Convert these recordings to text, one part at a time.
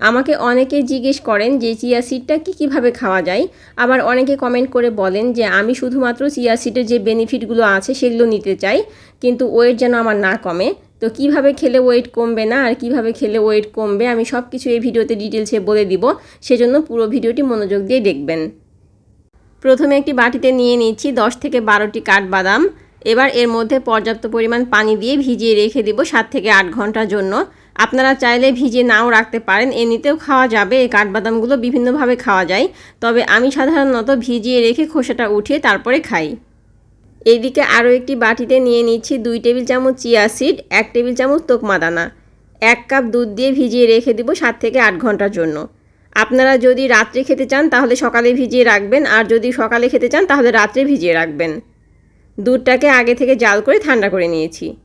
আমাকে অনেকে জিজ্ঞেস করেন যে, চিয়া সিডটা কী কীভাবে খাওয়া যায়? আবার অনেকে কমেন্ট করে বলেন যে, আমি শুধুমাত্র চিয়া সিডের যে বেনিফিটগুলো আছে সেগুলো নিতে চাই, কিন্তু ওয়েট যেন আমার না কমে। তো কীভাবে খেলে ওয়েট কমবে না আর কীভাবে খেলে ওয়েট কমবে, আমি সব কিছু এই ভিডিওতে ডিটেলসে বলে দিব। সেজন্য পুরো ভিডিওটি মনোযোগ দিয়ে দেখবেন। প্রথমে একটি বাটিতে নিয়ে নিচ্ছি দশ থেকে বারোটি কাঠবাদাম। এবার এর মধ্যে পর্যাপ্ত পরিমাণ পানি দিয়ে ভিজিয়ে রেখে দিব সাত থেকে আট ঘণ্টার জন্য। আপনারা চাইলে ভিজিয়ে নাও রাখতে পারেন। এমনিতেও খাওয়া যাবে, এই কাঠবাদামগুলো বিভিন্নভাবে খাওয়া যায়। তবে আমি সাধারণত ভিজিয়ে রেখে খোসাটা উঠিয়ে তারপরে খাই। এইদিকে আরও একটি বাটিতে নিয়ে নিচ্ছি দুই টেবিল চামচ চিয়া সিড, এক টেবিল চামচ তোকমাদানা। এক কাপ দুধ দিয়ে ভিজিয়ে রেখে দিব সাত থেকে আট ঘণ্টার জন্য। আপনারা যদি রাত্রে খেতে চান, তাহলে সকালে ভিজিয়ে রাখবেন। আর যদি সকালে খেতে চান, তাহলে রাত্রে ভিজিয়ে রাখবেন। দুধটাকে আগে থেকে জাল করে ঠান্ডা করে নিয়েছি।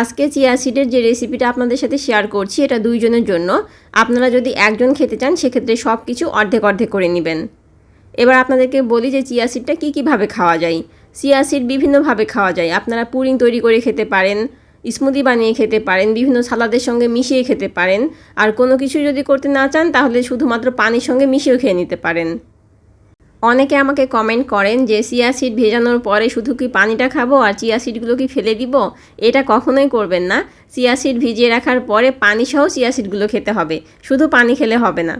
আজকে চিয়া সিডের যে রেসিপিটা আপনাদের সাথে শেয়ার করছি, এটা দুইজনের জন্য। আপনারা যদি একজন খেতে চান, সেক্ষেত্রে সব কিছু অর্ধেক অর্ধেক করে নেবেন। এবার আপনাদেরকে বলি যে চিয়া সিডটা কী কীভাবে খাওয়া যায়। চিয়া সিড বিভিন্নভাবে খাওয়া যায়। আপনারা পুডিং তৈরি করে খেতে পারেন স্মুদি বানিয়ে খেতে পারেন, বিভিন্ন সালাদের সঙ্গে মিশিয়ে খেতে পারেন। আর কোনো কিছু যদি করতে না চান, তাহলে শুধুমাত্র পানির সঙ্গে মিশিয়েও খেয়ে নিতে পারেন। অনেকে আমাকে কমেন্ট করেন যে, চিয়া সিড ভেজানোর পরে শুধু কি পানিটা খাব আর চিয়া সিডগুলো কি ফেলে দিব? এটা কখনোই করবেন না। চিয়া সিড ভিজিয়ে রাখার পরে পানি সহ চিয়া সিডগুলো খেতে হবে। শুধু পানি খেলে হবে না।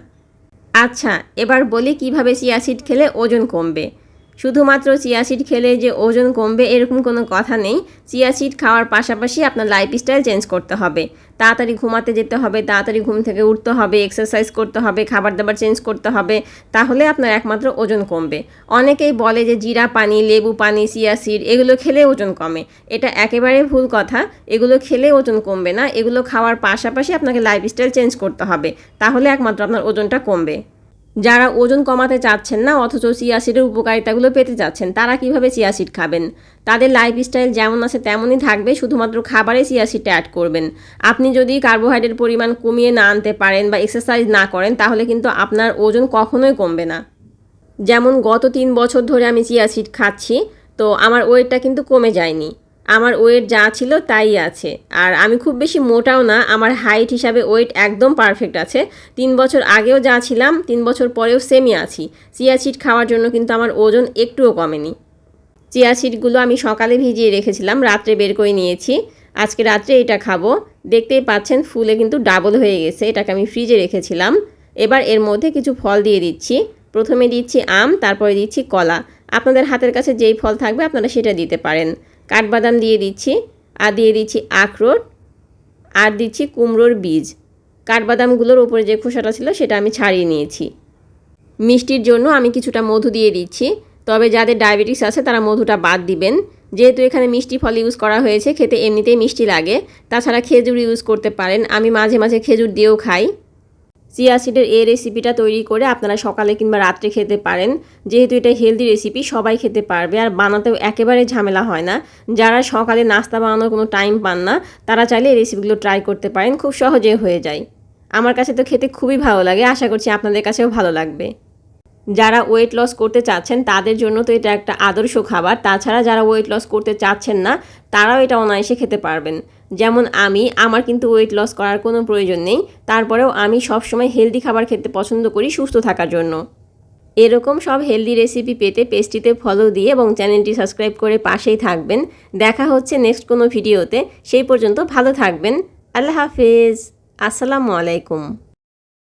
আচ্ছা এবার বলি কীভাবে চিয়া সিড খেলে ওজন কমবে। শুধুমাত্র চিয়া সিড খেলে যে ওজন কমবে এরকম কোনো কথা নেই। চিয়া সিড খাওয়ার পাশাপাশি আপনার লাইফস্টাইল চেঞ্জ করতে হবে। তাড়াতাড়ি ঘুমাতে যেতে হবে, তাড়াতাড়ি ঘুম থেকে উঠতে হবে, এক্সারসাইজ করতে হবে খাবার দাবার চেঞ্জ করতে হবে, তাহলে আপনার একমাত্র ওজন কমবে। অনেকেই বলে যে জিরা পানি, লেবু পানি, চিয়া সিড এগুলো খেলে ওজন কমে। এটা একেবারে ভুল কথা। এগুলো খেলে ওজন কমবে না। এগুলো খাওয়ার পাশাপাশি আপনাকে লাইফস্টাইল চেঞ্জ করতে হবে। তাহলে একমাত্র আপনার ওজনটা কমবে। যারা ওজন কমাতে চাচ্ছেন না, অথচ চিয়াসিডের উপকারিতাগুলো পেতে চাচ্ছেন তারা কীভাবে চিয়াসিড খাবেন? তাদের লাইফস্টাইল যেমন আছে তেমনই থাকবে, শুধুমাত্র খাবারে চিয়াসিডটা অ্যাড করবেন। আপনি যদি কার্বোহাইড্রেট পরিমাণ কমিয়ে না আনতে পারেন বা এক্সারসাইজ না করেন, তাহলে কিন্তু আপনার ওজন কখনোই কমবে না। যেমন গত তিন বছর ধরে আমি চিয়াসিড খাচ্ছি, তো আমার ওয়েটটা কিন্তু কমে যায়নি। আমার ওয়েট যা ছিল তাই আছে। আর আমি খুব বেশি মোটাও না, আমার হাইট হিসাবে ওয়েট একদম পারফেক্ট আছে। তিন বছর আগেও যা ছিলাম, তিন বছর পরেও সেমই আছি। চিয়া সিড খাওয়ার জন্য কিন্তু আমার ওজন একটুও কমেনি। চিয়া সিডগুলো আমি সকালে ভিজিয়ে রেখেছিলাম, রাত্রে বের করে নিয়েছি। আজকে রাত্রে এটা খাব। দেখতেই পাচ্ছেন, ফুলে কিন্তু ডাবল হয়ে গেছে, এটাকে আমি ফ্রিজে রেখেছিলাম। এবার এর মধ্যে কিছু ফল দিয়ে দিচ্ছি। প্রথমে দিচ্ছি আম, তারপরে দিচ্ছি কলা। আপনাদের হাতের কাছে যেই ফল থাকবে, আপনারা সেটা দিতে পারেন। কাঠবাদাম দিয়ে দিচ্ছি, আর দিয়ে দিচ্ছি আখরোট, আর দিচ্ছি কুমড়োর বীজ। কাঠবাদামগুলোর উপরে যে খোসাটা ছিল সেটা আমি ছাড়িয়ে নিয়েছি। মিষ্টির জন্য আমি কিছুটা মধু দিয়ে দিচ্ছি, তবে যাদের ডায়াবেটিস আছে তারা মধুটা বাদ দিবেন। যেহেতু এখানে মিষ্টি ফল ইউজ করা হয়েছে, খেতে এমনিতেই মিষ্টি লাগে, তাছাড়া খেজুর ইউজ করতে পারেন। আমি মাঝে মাঝে খেজুর দিয়েও খাই। চিয়া সিডের এই রেসিপিটা তৈরি করে আপনারা সকালে কিংবা রাত্রে খেতে পারেন। যেহেতু এটা হেলদি রেসিপি সবাই খেতে পারবে। আর বানাতেও একেবারে ঝামেলা হয় না। যারা সকালে নাস্তা বানানোর কোনো টাইম পান না, তারা চাইলে এই রেসিপিগুলো ট্রাই করতে পারেন। খুব সহজে হয়ে যায়। আমার কাছে তো খেতে খুবই ভালো লাগে। আশা করছি আপনাদের কাছেও ভালো লাগবে। যারা ওয়েট লস করতে চাচ্ছেন, তাদের জন্য তো এটা একটা আদর্শ খাবার। তাছাড়া যারা ওয়েট লস করতে চাচ্ছেন না, তারাও এটা অনায়াসে খেতে পারবেন। যেমন আমি, আমার কিন্তু ওয়েট লস করার কোনো প্রয়োজন নেই। তারপরেও আমি সবসময় হেলদি খাবার খেতে পছন্দ করি সুস্থ থাকার জন্য। এরকম সব হেলদি রেসিপি পেতে পেজটিতে ফলো দিয়ে এবং চ্যানেলটি সাবস্ক্রাইব করে পাশেই থাকবেন। দেখা হচ্ছে নেক্সট কোনো ভিডিওতে সেই পর্যন্ত ভালো থাকবেন। আল্লাহ হাফেজ। আসসালামু আলাইকুম।